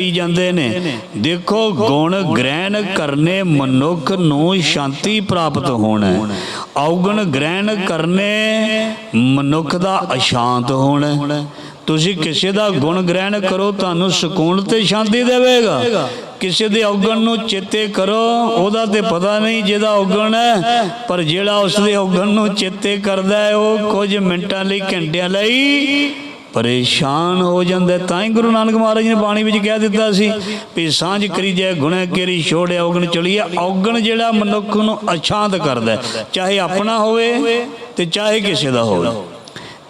ਕਹੀ ਜਾਂਦੇ ਨੇ। ਦੇਖੋ, ਗੁਣ ਗ੍ਰਹਿਣ ਕਰਨੇ ਮਨੁੱਖ ਨੂੰ ਸ਼ਾਂਤੀ ਪ੍ਰਾਪਤ ਹੋਣਾ ਔਗਣ ਗ੍ਰਹਿਣ ਕਰਨੇ ਮਨੁੱਖ ਦਾ ਅਸ਼ਾਂਤ ਹੋਣਾ ਤੁਸੀਂ ਕਿਸੇ ਦਾ ਗੁਣ ਗ੍ਰਹਿਣ ਕਰੋ, ਤੁਹਾਨੂੰ ਸਕੂਨ ਤੇ ਸ਼ਾਂਤੀ ਦੇਵੇਗਾ। ਕਿਸੇ ਦੇ ਔਗਣ ਨੂੰ ਚੇਤੇ ਕਰੋ, ਉਹਦਾ ਤੇ ਪਤਾ ਨਹੀਂ ਜਿਹਦਾ ਔਗਣ ਹੈ, ਪਰ ਜਿਹੜਾ ਉਸ ਦੇ ਔਗਣ ਨੂੰ ਚੇਤੇ ਕਰਦਾ ਹੈ, ਉਹ ਕੁਝ ਮਿੰਟਾਂ ਲਈ ਘੰਟਿਆਂ ਲਈ ਪਰੇਸ਼ਾਨ ਹੋ ਜਾਂਦਾ, ਤਾਂ ਹੀ ਗੁਰੂ ਨਾਨਕ ਮਹਾਰਾਜ ਨੇ ਬਾਣੀ ਵਿੱਚ ਕਹਿ ਦਿੱਤਾ ਸੀ ਵੀ ਸਾਂਝ ਕਰੀ ਜੈ ਗੁਣਾ ਕੇਰੀ ਛੋੜਿਆ, ਔਗਣ ਚਲੀਏ। ਔਗਣ ਜਿਹੜਾ ਮਨੁੱਖ ਨੂੰ ਅਸ਼ਾਂਤ ਕਰਦਾ ਚਾਹੇ ਆਪਣਾ ਹੋਵੇ ਤੇ ਚਾਹੇ ਕਿਸੇ ਦਾ ਹੋਵੇ।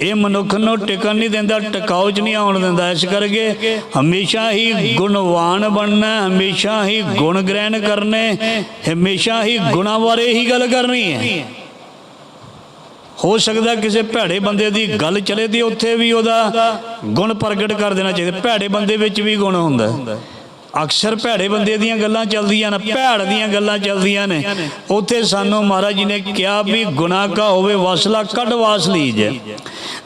ਇਹ ਮਨੁੱਖ ਨੂੰ ਟਿਕਣ ਨਹੀਂ ਦਿੰਦਾ ਟਿਕਾਉ ਚ ਨਹੀਂ ਆਉਣ ਦਿੰਦਾ। ਇਸ ਕਰਕੇ ਹਮੇਸ਼ਾ ਹੀ ਗੁਣਵਾਨ ਬਣਨਾ ਹਮੇਸ਼ਾ ਹੀ ਗੁਣ ਗ੍ਰਹਿਣ ਕਰਨੇ, ਹਮੇਸ਼ਾ ਹੀ ਗੁਣਾਂ ਬਾਰੇ ਹੀ ਗੱਲ ਕਰਨੀ ਹੈ। ਹੋ ਸਕਦਾ ਕਿਸੇ ਭੈੜੇ ਬੰਦੇ ਦੀ ਗੱਲ ਚਲੇ ਦੀ ਉੱਥੇ ਵੀ ਉਹਦਾ ਗੁਣ ਪ੍ਰਗਟ ਕਰ ਦੇਣਾ ਚਾਹੀਦਾ। ਭੈੜੇ ਬੰਦੇ ਵਿੱਚ ਵੀ ਗੁਣ ਹੁੰਦਾ। ਅਕਸਰ ਭੈੜੇ ਬੰਦੇ ਦੀਆਂ ਗੱਲਾਂ ਚੱਲਦੀਆਂ ਨੇ, ਭੈੜ ਦੀਆਂ ਗੱਲਾਂ ਚੱਲਦੀਆਂ ਨੇ। ਉੱਥੇ ਸਾਨੂੰ ਮਹਾਰਾਜ ਜੀ ਨੇ ਕਿਹਾ ਵੀ ਗੁਨਾਹ ਕਾ ਹੋਵੇ ਵਾਸਲਾ, ਕੱਢ ਵਾਸ ਲੀਜ।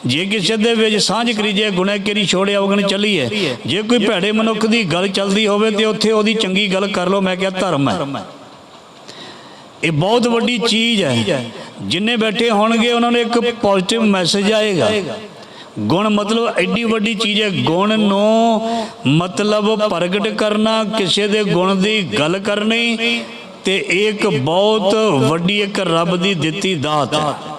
ਜੇ ਕਿਸੇ ਦੇ ਵਿੱਚ ਸਾਂਝ ਕਰੀਜੇ, ਗੁਨਾਹ ਕੇਰੀ ਛੋੜੇ ਔਗਣ ਚੱਲੀਏ। ਜੇ ਕੋਈ ਭੈੜੇ ਮਨੁੱਖ ਦੀ ਗੱਲ ਚੱਲਦੀ ਹੋਵੇ ਤੇ ਉੱਥੇ ਉਹਦੀ ਚੰਗੀ ਗੱਲ ਕਰ ਲਓ, ਮੈਂ ਕਿਹਾ ਧਰਮ ਹੈ। ਇਹ ਬਹੁਤ ਵੱਡੀ ਚੀਜ਼ ਹੈ। ਜਿੰਨੇ ਬੈਠੇ ਹੋਣਗੇ, ਉਹਨਾਂ ਨੂੰ ਇੱਕ ਪੋਜ਼ਿਟਿਵ ਮੈਸੇਜ ਆਏਗਾ। ਗੁਣ ਮਤਲਬ ਐਡੀ ਵੱਡੀ ਚੀਜ਼ ਹੈ। ਗੁਣ ਨੂੰ ਮਤਲਬ ਪ੍ਰਗਟ ਕਰਨਾ, ਕਿਸੇ ਦੇ ਗੁਣ ਦੀ ਗੱਲ ਕਰਨੀ ਤੇ ਇਹ ਇੱਕ ਬਹੁਤ ਵੱਡੀ ਇੱਕ ਰੱਬ ਦੀ ਦਿੱਤੀ ਦਾਤ ਹੈ।